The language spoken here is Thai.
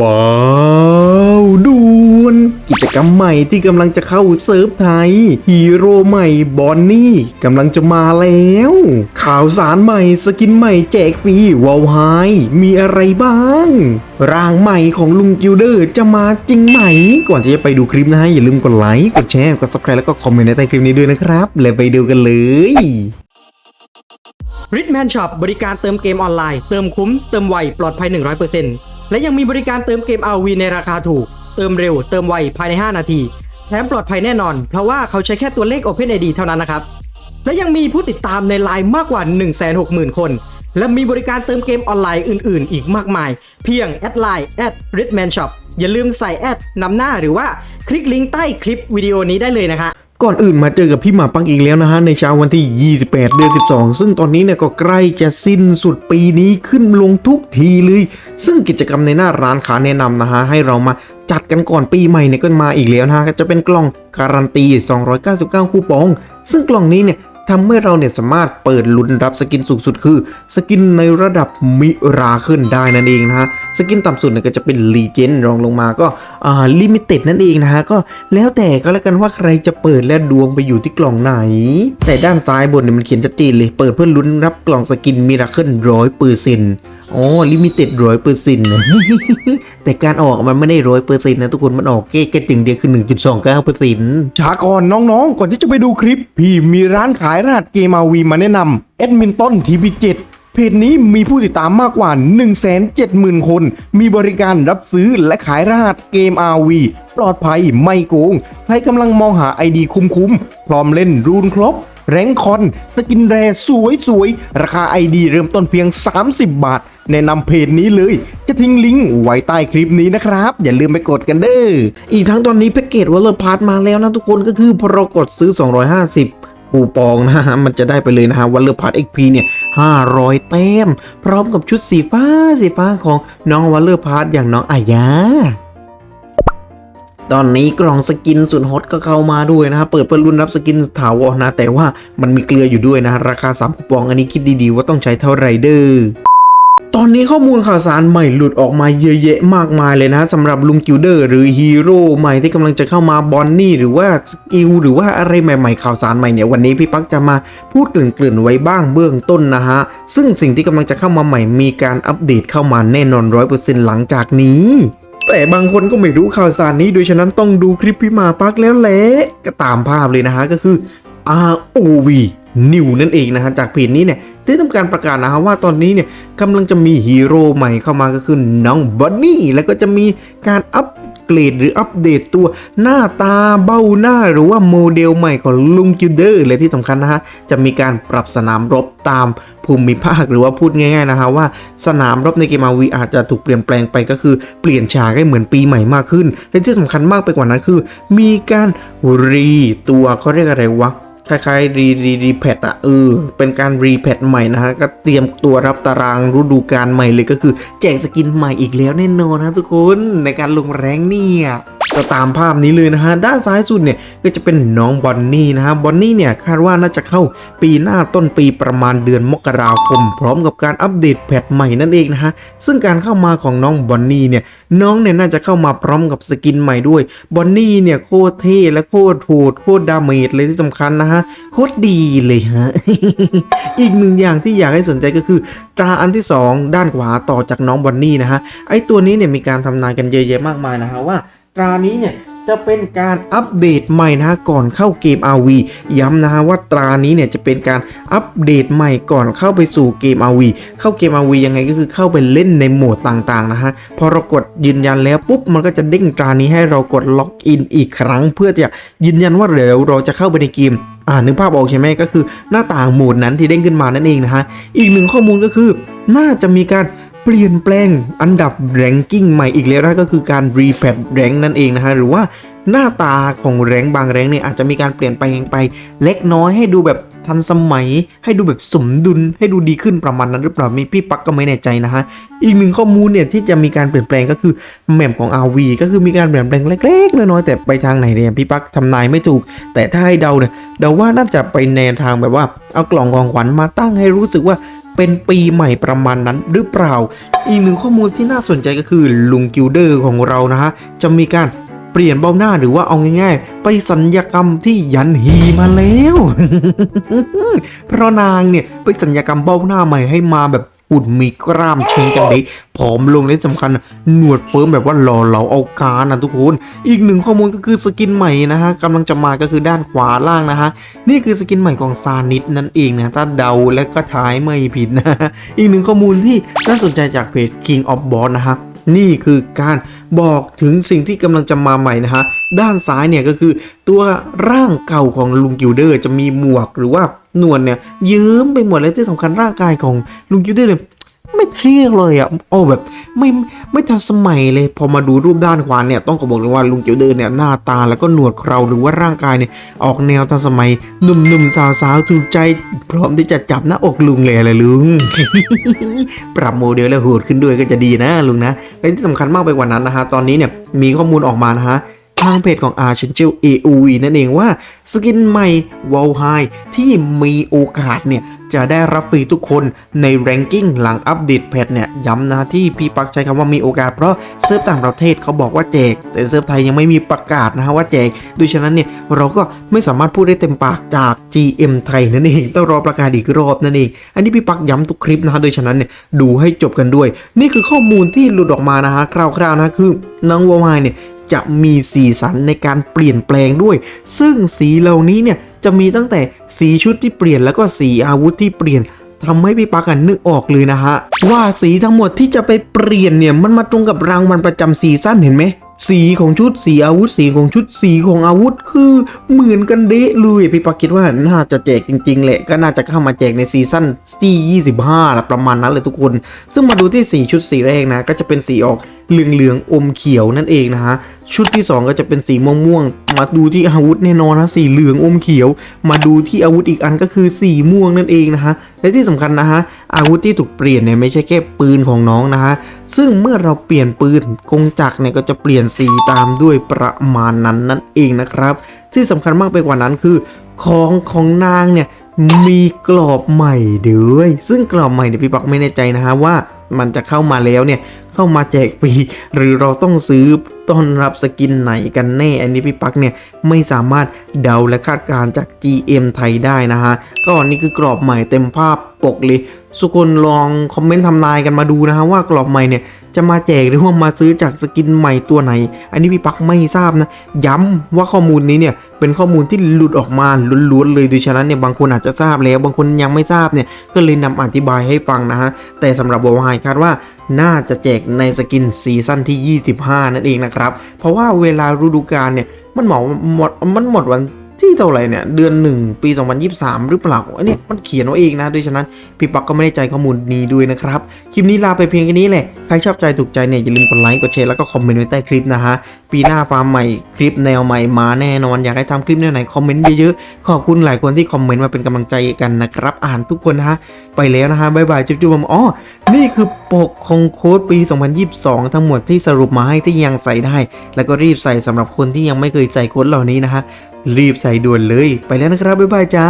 ว้าวด่วนกิจกรรมใหม่ที่กำลังจะเข้าเซิร์ฟไทย ฮีโร่ใหม่บอนนี่กำลังจะมาแล้ว ข่าวสารใหม่สกินใหม่แจกฟรีวอลไฮมีอะไรบ้าง ร่างใหม่ของลุงกิลเดอร์จะมาจริงไหม ก่อนที่จะไปดูคลิปนะฮะ อย่าลืมกดไลค์ กดแชร์ กด subscribe แล้วก็คอมเมนต์ในใต้คลิปนี้ด้วยนะครับ แล้วไปดูกันเลยริทแมนช็อปบริการเติมเกมออนไลน์ เติมคุ้ม เติมไว ปลอดภัย 100% และยังมีบริการเติมเกม RV ในราคาถูก เติมเร็ว เติมไว ภายใน 5 นาที แถมปลอดภัยแน่นอน เพราะว่าเขาใช้แค่ตัวเลข OpenID เท่านั้นนะครับ และยังมีผู้ติดตามในไลน์มากกว่า 160,000 คน และมีบริการเติมเกมออนไลน์อื่น ๆ อีกมากมาย เพียงแอดไลน์แอด r i t m a n Shop อย่าลืมใส่แอดนำหน้าหรือว่าคลิกลิงก์ใต้คลิปวิดีโอนี้ได้เลยนะคะ ก่อนอื่นมาเจอกับพี่หมาปังอีกแล้วนะฮะในเช้าวันที่ 28 เดือน 12 ซึ่งตอนนี้เนี่ยก็ใกล้จะสิ้นสุดปีนี้ขึ้นลงทุกทีเลย ซึ่งกิจกรรมในหน้าร้านค้าแนะนำนะฮะให้เรามาจัดกันก่อนปีใหม่เนี่ยก็มาอีกแล้วนะฮะจะเป็นกล่องการันตี 299 คูปอง ซึ่งกล่องนี้เนี่ย ทำให้เราเนี่ยสามารถเปิดลุ้นรับสกินสูงสุดคือ สกินในระดับมิราขึ้นได้นั่นเองนะฮะสกินต่ำสุดเนี่ยก็จะเป็นลีเจนรองลงมาก็อ่าลิมิเต็ดนั่นเองนะฮะก็แล้วแต่ก็แล้วกันว่าใครจะเปิดและดวงไปอยู่ที่กล่องไหน แต่ด้านซ้ายบนเนี่ยมันเขียนชัดเจนเลยเปิดเพื่อลุ้นรับกล่องสกินมิราขึ้นร้อยเปอร์เซ็นต์ โอ๋อลิมิเต็ดร้อยเปอร์เซ็นต์แต่การออกมันไม่ได้ร้อยเปอร์เซ็นต์นะทุกคนมันออกแค่แค่จึงเดียวคือ1.29เก้าเปอร์เซ็นต์ช้าก่อนน้องๆ ก่อนที่จะไปดูคลิป พี่มีร้านขายรหัสเกมอาวีมาแนะนำแอดมินต้นทีวีเจ็ดเพจนี้มีผู้ติดตามมากกว่า 170,000 คน มีบริการรับซื้อและขายรหัสเกม RV ปลอดภัยไม่โกง ใครกำลังมองหาไอดีคุ้มๆ พร้อมเล่นรูนครบ แรงคอนสกินแรสวยๆ ราคาไอดีเริ่มต้นเพียง 30 บาท แนะนำเพจนี้เลย จะทิ้งลิงก์ไว้ใต้คลิปนี้นะครับ อย่าลืมไปกดกันเด้อ อีกทั้งตอนนี้แพ็กเกจวอลเลอร์พาร์ทมาแล้วนะทุกคนก็คือพอเรากดซื้อ 250คูปองนะฮะมันจะได้ไปเลยนะฮะวันเลอร์พาร์ตเอ็กพีเนี่ย500แต้ม พร้อมกับชุดสีฟ้าสีฟ้าของน้องวันเลอร์พาร์ตอย่างน้องอายา ตอนนี้กล่องสกินสุดฮอตก็เข้ามาด้วยนะฮะเปิดเพื่อรุ่นรับสกินถาวรนะ แต่ว่ามันมีเกลืออยู่ด้วยนะ ราคา 3คูปองอันนี้คิดดีๆ ว่าต้องใช้เท่าไรเด้อตอนนี้ข้อมูลข่าวสารใหม่หลุดออกมาเยอะแยะมากมายเลยนะสำหรับลุงกิลเดอร์หรือฮีโร่ใหม่ที่กำลังจะเข้ามาบอนนี่หรือว่าสกิลหรือว่าอะไรใหม่ๆข่าวสารใหม่เนี่ยวันนี้พี่ปักจะมาพูดเกริ่นๆไว้บ้างเบื้องต้นนะฮะ ซึ่งสิ่งที่กำลังจะเข้ามาใหม่มีการอัปเดตเข้ามาแน่นอนร้อยเปอร์เซ็นต์หลังจากนี้ แต่บางคนก็ไม่รู้ข่าวสารนี้โดยฉะนั้นต้องดูคลิปพี่หมาปักแล้วแหละก็ตามภาพเลยนะฮะก็คือ ROV New นั่นเองนะฮะจากเพจนี้เนี่ยได้ทำการประกาศนะฮะว่าตอนนี้เนี่ยกำลังจะมีฮีโร่ใหม่เข้ามาก็คือน้องบันนี่แล้วก็จะมีการอัป เกรดหรืออัปเดตตัวหน้าตาเบ้าหน้าหรือว่าโมเดลใหม่ของลุงจูเดอร์เลยที่สำคัญนะฮะ จะมีการปรับสนามรบตามภูมิภาคหรือว่าพูดง่ายๆนะฮะว่าสนามรบในเกมอาวีอาจจะถูกเปลี่ยนแปลงไปก็คือเปลี่ยนฉากให้เหมือนปีใหม่มากขึ้น และที่สำคัญมากไปกว่านั้นคือ มีการรีตัวเขาเรียกอะไรวะ คล้ายๆรีรีรีแพทอะเออเป็นการรีแพทใหม่นะฮะ ก็เตรียมตัวรับตารางฤดูกาลใหม่เลยก็คือแจกสกินใหม่อีกแล้วแน่นอนนะทุกคนในการลงแรงเนี่ย ก็ตามภาพนี้เลยนะฮะ ด้านซ้ายสุดเนี่ยก็จะเป็นน้องบอนนี่นะฮะ บอนนี่เนี่ยคาดว่าน่าจะเข้าปีหน้าต้นปีประมาณเดือนมกราคม พร้อมกับการอัปเดตแพทใหม่นั่นเองนะฮะ ซึ่งการเข้ามาของน้องบอนนี่เนี่ยน้องเนี่ยน่าจะเข้ามาพร้อมกับสกินใหม่ด้วย บอนนี่เนี่ยโคตรเท่และโคตรโหดโคตรดาเมจเลยที่สำคัญนะฮะ โคตรดีเลยฮะ อีกหนึ่งอย่างที่อยากให้สนใจก็คือ ตราอันที่ 2 ด้านขวาต่อจากน้องบอนนี่นะฮะ ไอตัวนี้เนี่ยมีการทำนายกันเยอะแยะมากมายนะฮะว่า ตรานี้เนี่ยจะเป็นการอัปเดตใหม่นะฮะก่อนเข้าเกม RV ย้ำนะฮะว่าตรานี้เนี่ยจะเป็นการอัปเดตใหม่ก่อนเข้าไปสู่เกม RV เข้าเกม RV ยังไงก็คือเข้าไปเล่นในโหมดต่างๆนะฮะพอเรากดยืนยันแล้วปุ๊บมันก็จะเด้งตรานี้ให้เรากดล็อกอินอีกครั้ง เพื่อจะยืนยันว่าเดี๋ยวเราจะเข้าไปในเกมอ่านึกภาพออกใช่ไหมก็คือหน้าต่างโหมดนั้นที่เด้งขึ้นมานั่นเองนะฮะอีกหนึ่งข้อมูลก็คือ น่าจะมีการ ลี่ยนแปลงอันดับแรงกิ้งใหม่อีกแล้วนะก็คือการรีแพทแรงนั่นเองนะฮะหรือว่าหน้าตาของแรงบางแรงเนี่ยอาจจะมีการเปลี่ยนไปไป เล็กน้อยให้ดูแบบทันสมัย ให้ดูแบบสมดุลให้ดูดีขึ้นประมาณนั้นหรือเปล่ามีพี่ปักก็ไม่แน่ใจนะฮะอีกหนึ่งข้อมูลเนี่ยที่จะมีการเปลี่ยนแปลงก็คือแมปของ RV ก็คือมีการเปลี่ยนแปลงเล็กๆน้อยๆแต่ไปทางไหนเนี่ยพี่ปักทำนายไม่ถูก แต่ถ้าให้เดาเนี่ยเดาว่าน่าจะไปแนวทางแบบว่าเอากล่องของขวัญมาตั้งให้รู้สึกว่า เป็นปีใหม่ประมาณนั้นหรือเปล่า อีกหนึ่งข้อมูลที่น่าสนใจก็คือลุงกิลเดอร์ของเรานะฮะ จะมีการเปลี่ยนเบ้าหน้าหรือว่าเอาง่าย ๆ ไปสัญญกรรมที่ยันฮีมาแล้ว เพราะนางเนี่ยไปสัญญกรรมเบ้าหน้าใหม่ให้มาแบบ อุ่นมีกล้ามเชงกันเด็กผอมลงและสำคัญหนวดเฟิร์มแบบว่าหล่อเหลาเอาการนะทุกคน อีกหนึ่งข้อมูลก็คือสกินใหม่นะฮะกำลังจะมาก็คือด้านขวาล่างนะฮะนี่คือสกินใหม่ของซานิดนั่นเองนะถ้าเดาและก็ทายไม่ผิดนะอีกหนึ่งข้อมูลที่น่าสนใจจากเพจ King of Boss นะฮะนี่คือการบอกถึงสิ่งที่กำลังจะมาใหม่นะฮะด้านซ้ายเนี่ยก็คือตัวร่างเก่าของลุงกิลเดอร์จะมีหมวกหรือว่า หนวดเนี่ยเยิ้มไปหมดและที่สำคัญร่างกายของลุงกิลเดอร์เนี่ยไม่เท่เลยอะโอ้แบบไม่ไม่ทันสมัยเลย พอมาดูรูปด้านขวาเนี่ยต้องขอบอกเลยว่าลุงกิลเดอร์เนี่ยหน้าตาแล้วก็หนวดเคราหรือว่าร่างกายเนี่ยออกแนวทันสมัยหนุ่มๆสาวๆถูกใจ พร้อมที่จะจับหน้าอกลุงเลยอะไรลุง ปรับโมเดลแล้วโหดขึ้นด้วยก็จะดีนะลุงนะและที่สำคัญมากไปกว่านั้นนะฮะตอนนี้เนี่ยมีข้อมูลออกมานะฮะ ทางเพจของ a r c h a n g e l AOV นั่นเองว่า สกินใหม่ w o l h i ที่มีโอกาสเนี่ย จะได้รับฟรีทุกคนใน ranking หลังอัปเดตแพทเนี่ย ย้ำนะที่พี่ปักใช้คำว่ามีโอกาสเพราะเซิร์ฟต่างประเทศเขาบอกว่าแจก แต่เซิร์ฟไทยยังไม่มีประกาศนะฮะว่าแจกดังฉะนั้นเนี่ย เราก็ไม่สามารถพูดได้เต็มปากจาก GM ไทยนั่นเองต้องรอประกาศอีกรอบนั่นเองอันนี้พี่ปักย้ำทุกคลิปนะฮะโดยฉะนั้นเนี่ยดูให้จบกันด้วย นี่คือข้อมูลที่หลุดออกมานะฮะคร่าวๆนะคือน้องวาวายเนี่ย จะมีสีสันในการเปลี่ยนแปลงด้วย ซึ่งสีเหล่านี้เนี่ยจะมีตั้งแต่สีชุดที่เปลี่ยนแล้วก็สีอาวุธที่เปลี่ยนทำให้พี่ปักกันนึกออกเลยนะฮะ ว่าสีทั้งหมดที่จะไปเปลี่ยนเนี่ยมันมาตรงกับรางวัลประจำซีซั่นเห็นไหม สีของชุดสีอาวุธ สีของชุดสีของอาวุธคือเหมือนกันเดะเลยพี่ปักคิดว่าน่าจะแจกจริงๆแหละก็น่าจะเข้ามาแจกในซีซั่นที่25ละประมาณนั้นเลยทุกคน ซึ่งมาดูที่สีชุดสีแรกนะ ก็จะเป็นสีออกเหลืองๆอมเขียวนั่นเองนะฮะชุดที่ 2 ก็จะเป็นสีม่วงๆมาดูที่อาวุธแน่นอนนะสีเหลืองอมเขียว มาดูที่อาวุธอีกอันก็คือสีม่วงนั่นเองนะฮะและที่สำคัญนะฮะอาวุธที่ถูกเปลี่ยนเนี่ยไม่ใช่แค่ปืนของน้องนะฮะ ซึ่งเมื่อเราเปลี่ยนปืนกงจักรเนี่ยก็จะเปลี่ยนสีตามด้วยประมาณนั้นนั่นเองนะครับ ที่สำคัญมากไปกว่านั้นคือ ของของนางเนี่ยมีกรอบใหม่ด้วย ซึ่งกรอบใหม่เนี่ยพี่ปักไม่แน่ใจนะฮะว่ามันจะเข้ามาแล้วเนี่ย เข้ามาแจกฟรีหรือเราต้องซื้อต้อนรับสกินไหนกันแน่ อันนี้พี่ปักเนี่ยไม่สามารถเดาและคาดการจาก GM ไทยได้นะฮะ ก็นี่คือกรอบใหม่เต็มภาพปกเลยทุกคนลองคอมเมนต์ทำนายกันมาดูนะฮะว่ากรอบใหม่เนี่ยจะมาแจกหรือว่ามาซื้อจากสกินใหม่ตัวไหน อันนี้พี่ปักไม่ทราบนะ ย้ำว่าข้อมูลนี้เนี่ยเป็นข้อมูลที่หลุดออกมาล้วนๆเลยโดยฉะนั้นเนี่ยบางคนอาจจะทราบแล้ว บางคนยังไม่ทราบเนี่ยก็เลยนำอธิบายให้ฟังนะฮะแต่สำหรับวอลไฮคาดว่า น่าจะแจกในสกินซีซั่นที่ 25 นั่นเองนะครับ เพราะว่าเวลาฤดูกาลเนี่ย มันหมอหมดมันหมดวัน ที่เท่าไหร่เนี่ยเดือน 1 ปี 2023 หรือเปล่าอันนี้มันเขียนไว้เองนะโดยฉะนั้นพี่ปักก็ไม่ได้ใจข้อมูลนี้ด้วยนะครับคลิปนี้ลาไปเพียงแค่นี้แหละใครชอบใจถูกใจเนี่ยอย่าลืมกดไลค์กดแชร์แล้วก็คอมเมนต์ไว้ใต้คลิปนะฮะปีหน้าฟาร์มใหม่คลิปแนวใหม่มาแน่นอนอยากให้ทำคลิปแนวไหนคอมเมนต์เยอะๆขอบคุณหลายคนที่คอมเมนต์มาเป็นกำลังใจกันนะครับอ่านทุกคนนะฮะไปแล้วนะฮะบ๊ายบายจุ๊บๆผมอ๋อนี่คือปกของโค้ดปี 2022 ทั้งหมดที่สรุปมาให้ที่ยังใส่ได้ แล้วก็รีบใส่สำหรับคนที่ยังไม่เคยใส่โค้ดเหล่านี้นะฮะ รีบใส่ด่วนเลย ไปแล้วนะครับ บ๊ายบายจ้า